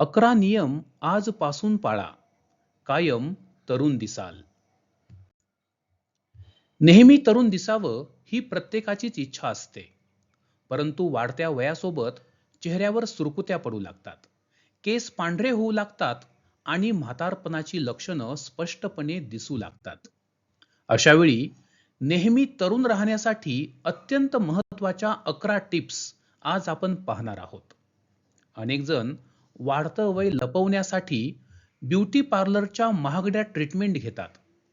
अकरा नियम आजपासून पाळा. कायम तरुण दिसाल. नेहमी तरुण दिसावं ही प्रत्येकाचीच इच्छा असते. परंतु वाढत्या वयासोबत चेहऱ्यावर सुरकुत्या पडू लागतात. केस पांढरे होऊ लागतात आणि म्हातारपणाची लक्षणं स्पष्टपणे दिसू लागतात. अशावेळी नेहमी तरुण राहण्यासाठी अत्यंत महत्त्वाच्या अकरा टिप्स आज आपण पाहणार आहोत. अनेक जण वाढतं वय लपवण्यासाठी ब्युटी पार्लरच्या महागड्या ट्रीटमेंट घेतात.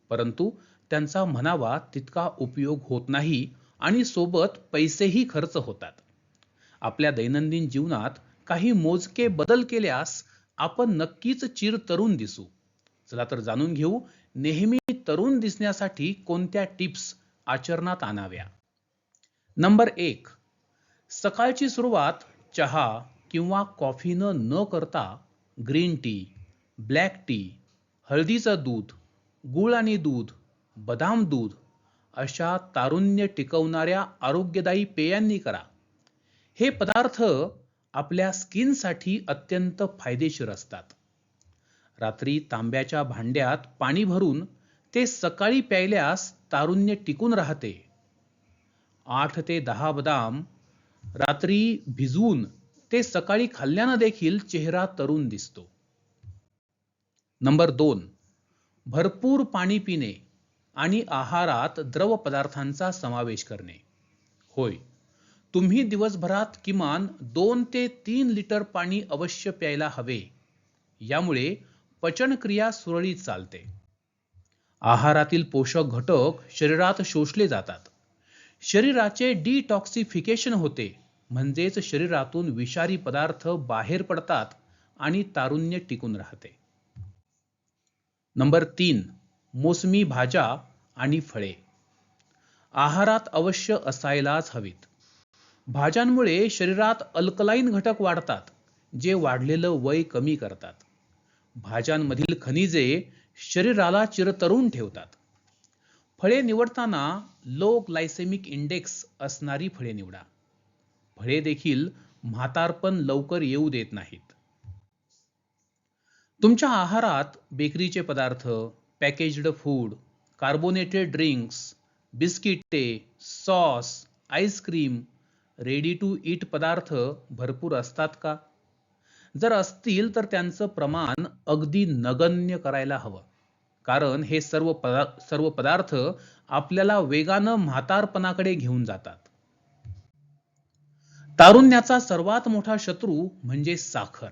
परंतु त्यांचा म्हणावा तितका उपयोग होत नाही आणि सोबत पैसेही खर्च होतात. आपल्या दैनंदिन जीवनात काही मोजके बदल केल्यास आपण नक्कीच चिर तरुण दिसू. चला तर जाणून घेऊ नेहमी तरुण दिसण्यासाठी कोणत्या टिप्स आचरणात आणाव्या? नंबर एक सकाळची सुरुवात चहा किंवा कॉफीनं न करता ग्रीन टी ब्लॅक टी हळदीचं दूध गूळ आणि दूध बदाम दूध अशा तारुण्य टिकवणाऱ्या आरोग्यदायी पेयांनी करा. हे पदार्थ आपल्या स्किनसाठी अत्यंत फायदेशीर असतात. रात्री तांब्याच्या भांड्यात पाणी भरून ते सकाळी प्यायल्यास तारुण्य टिकून राहते. आठ ते दहा बदाम रात्री भिजवून ते सकाळी खाल्ल्यानं देखील चेहरा तरुण दिसतो. नंबर दोन भरपूर पाणी पिणे आणि आहारात द्रव पदार्थांचा समावेश करणे. होय तुम्ही दिवसभरात किमान दोन ते तीन लिटर पाणी अवश्य प्यायला हवे. यामुळे पचनक्रिया सुरळीत चालते. आहारातील पोषक घटक शरीरात शोषले जातात. शरीराचे डिटॉक्सिफिकेशन होते. म्हणजेच शरीरातून विषारी पदार्थ बाहेर पडतात आणि तारुण्य टिकून राहते. नंबर तीन मोसमी भाज्या आणि फळे. आहारात अवश्य असायलाच हवीत. भाज्यांमुळे शरीरात अल्कलाईन घटक वाढतात जे वाढलेलं वय कमी करतात. भाज्यांमधील खनिजे शरीराला चिरतरुण ठेवतात. फळे निवडताना लो ग्लायसेमिक इंडेक्स असणारी फळे निवडा. फळे देखील म्हातारपण लवकर येऊ देत नाहीत. तुमच्या आहारात बेकरीचे पदार्थ पॅकेज्ड फूड कार्बोनेटेड ड्रिंक्स बिस्किटे sauce ice cream ready to eat पदार्थ भरपूर असतात का? जर असतील तर त्यांचं प्रमाण अगदी नगण्य करायला हवं. कारण हे सर्व पदा सर्व पदार्थ आपल्याला वेगानं म्हातारपणाकडे घेऊन जातात. तारुण्याचा सर्वात मोठा शत्रू म्हणजे साखर.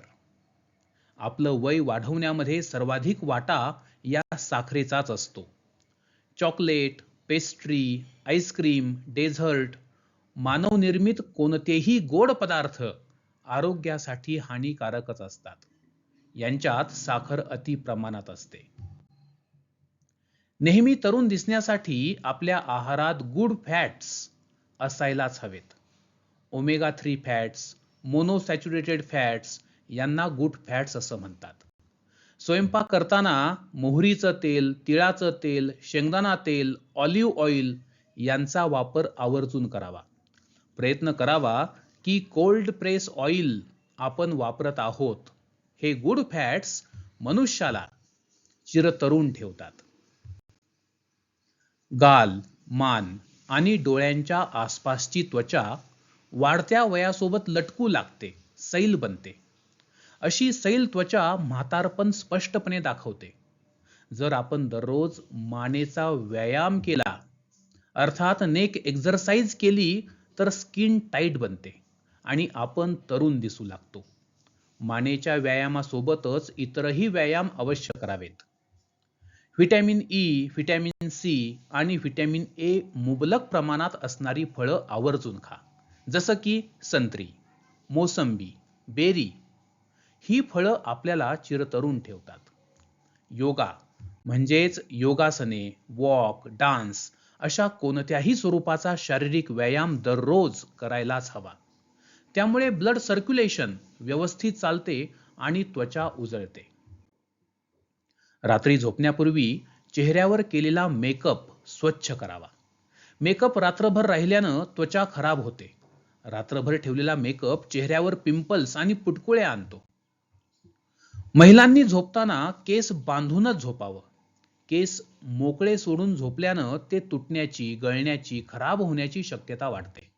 आपलं वय वाढवण्यामध्ये सर्वाधिक वाटा या साखरेचाच असतो. चॉकलेट पेस्ट्री आईस्क्रीम डेझर्ट मानवनिर्मित कोणतेही गोड पदार्थ आरोग्यासाठी हानिकारकच असतात. यांच्यात साखर अति प्रमाणात असते. नेहमी तरुण दिसण्यासाठी आपल्या आहारात गुड फॅट्स असायलाच हवेत. Omega three fats monounsaturated fats यांना गुड फॅट्स असं म्हणतात. स्वयंपाक करताना मोहरीचं तेल तिळाचं तेल शेंगदाणा तेल ऑलिव्ह ऑइल यांचा वापर आवर्जून करावा. प्रयत्न करावा की कोल्ड प्रेस ऑइल आपण वापरत आहोत. हे गुड फॅट्स मनुष्याला चिरतरुण ठेवतात. गाल मान आणि डोळ्यांच्या आसपासची त्वचा वाढत्या वयासोबत लटकू लागते सैल बनते. अशी सैल त्वचा म्हातारपण स्पष्टपणे दाखवते. जर आपण दररोज मानेचा व्यायाम केला अर्थात नेक एक्झरसाइज केली तर स्किन टाईट बनते आणि आपण तरुण दिसू लागतो. मानेच्या व्यायामासोबतच इतरही व्यायाम अवश्य करावेत. व्हिटॅमिन ई व्हिटॅमिन सी आणि व्हिटॅमिन ए मुबलक प्रमाणात असणारी फळं आवर्जून खा. जसं की संत्री मोसंबी बेरी ही फळं आपल्याला चिरतरुण ठेवतात. योगा म्हणजेच योगासने वॉक डान्स अशा कोणत्याही स्वरूपाचा शारीरिक व्यायाम दररोज करायलाच हवा. त्यामुळे ब्लड सर्क्युलेशन व्यवस्थित चालते आणि त्वचा उजळते. रात्री झोपण्यापूर्वी चेहऱ्यावर केलेला मेकअप स्वच्छ करावा. मेकअप रात्रभर राहिल्यानं त्वचा खराब होते. रात्रभर ठेवलेला मेकअप चेहऱ्यावर पिंपल्स आणि पुटकुळे आणतो. महिलांनी झोपताना केस बांधूनच झोपावं. केस मोकळे सोडून झोपल्यानं ते तुटण्याची गळण्याची खराब होण्याची शक्यता वाढते.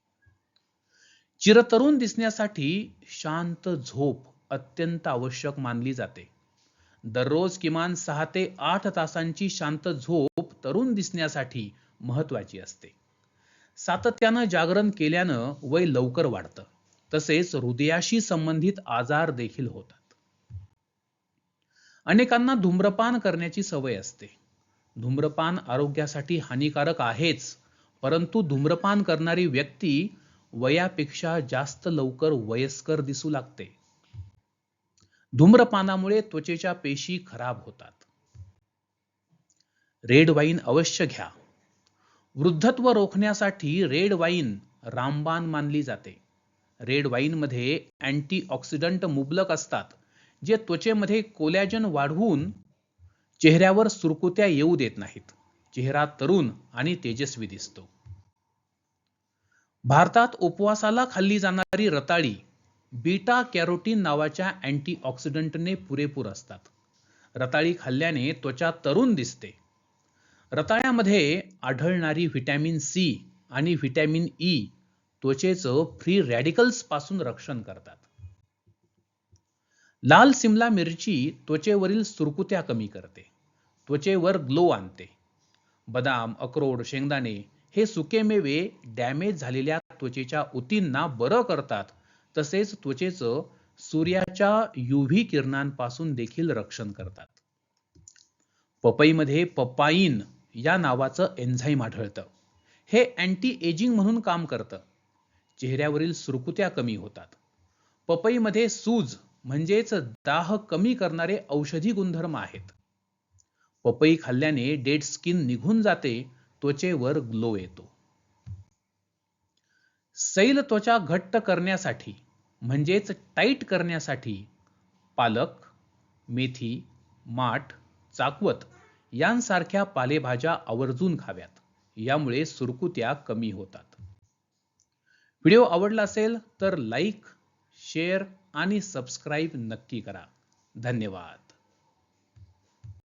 चिरतरुण दिसण्यासाठी शांत झोप अत्यंत आवश्यक मानली जाते. दररोज किमान सहा ते आठ तासांची शांत झोप तरुण दिसण्यासाठी महत्वाची असते. सातत्यानं जागरण केल्यानं वय लवकर वाढतं. तसेच हृदयाशी संबंधित आजार देखील होतात. अनेकांना धूम्रपान करण्याची सवय असते. धूम्रपान आरोग्यासाठी हानिकारक आहेच परंतु धूम्रपान करणारी व्यक्ती वयापेक्षा जास्त लवकर वयस्कर दिसू लागते. धूम्रपानामुळे त्वचेच्या पेशी खराब होतात. रेड वाईन अवश्य घ्या. वृद्धत्व रोखण्यासाठी रेड वाईन रामबाण मानली जाते. रेड वाईनमध्ये अँटीऑक्सिडंट मुबलक असतात जे त्वचेमध्ये कोलॅजन वाढवून चेहऱ्यावर सुरकुत्या येऊ देत नाहीत. चेहरा तरुण आणि तेजस्वी दिसतो. भारतात उपवासाला खाल्ली जाणारी रताळी बीटा कॅरोटीन नावाच्या अँटीऑक्सिडंटने पुरेपूर असतात. रताळी खाल्ल्याने त्वचा तरुण दिसते. रताळ्यामध्ये आढळणारी व्हिटॅमिन सी आणि व्हिटॅमिन ई त्वचेचं फ्री रॅडिकल्सपासून रक्षण करतात. लाल सिमला मिरची त्वचेवरील सुरकुत्या कमी करते. त्वचेवर ग्लो आणते. बदाम अक्रोड शेंगदाणे हे सुके मेवे डॅमेज झालेल्या त्वचेच्या उतींना बरं करतात. तसेच त्वचेचं सूर्याच्या युव्ही किरणांपासून देखील रक्षण करतात. पपईमध्ये पपाईन या नावाचं एन्झाईम आढळतं. हे अँटी एजिंग म्हणून काम करतं. चेहऱ्यावरील सुरकुत्या कमी होतात. पपईमध्ये सूज म्हणजेच दाह कमी करणारे औषधी गुणधर्म आहेत. पपई खाल्ल्याने डेड स्किन निघून जाते त्वचेवर ग्लो येतो. सैल त्वचा घट्ट करण्यासाठी म्हणजेच टाईट करण्यासाठी पालक मेथी माठ चाकवत यांसारख्या पालेभाज्या आवर्जून खाव्यात. यामुळे सुरकुत्या कमी होतात. व्हिडिओ आवडला असेल तर लाईक शेअर आणि सबस्क्राईब नक्की करा. धन्यवाद.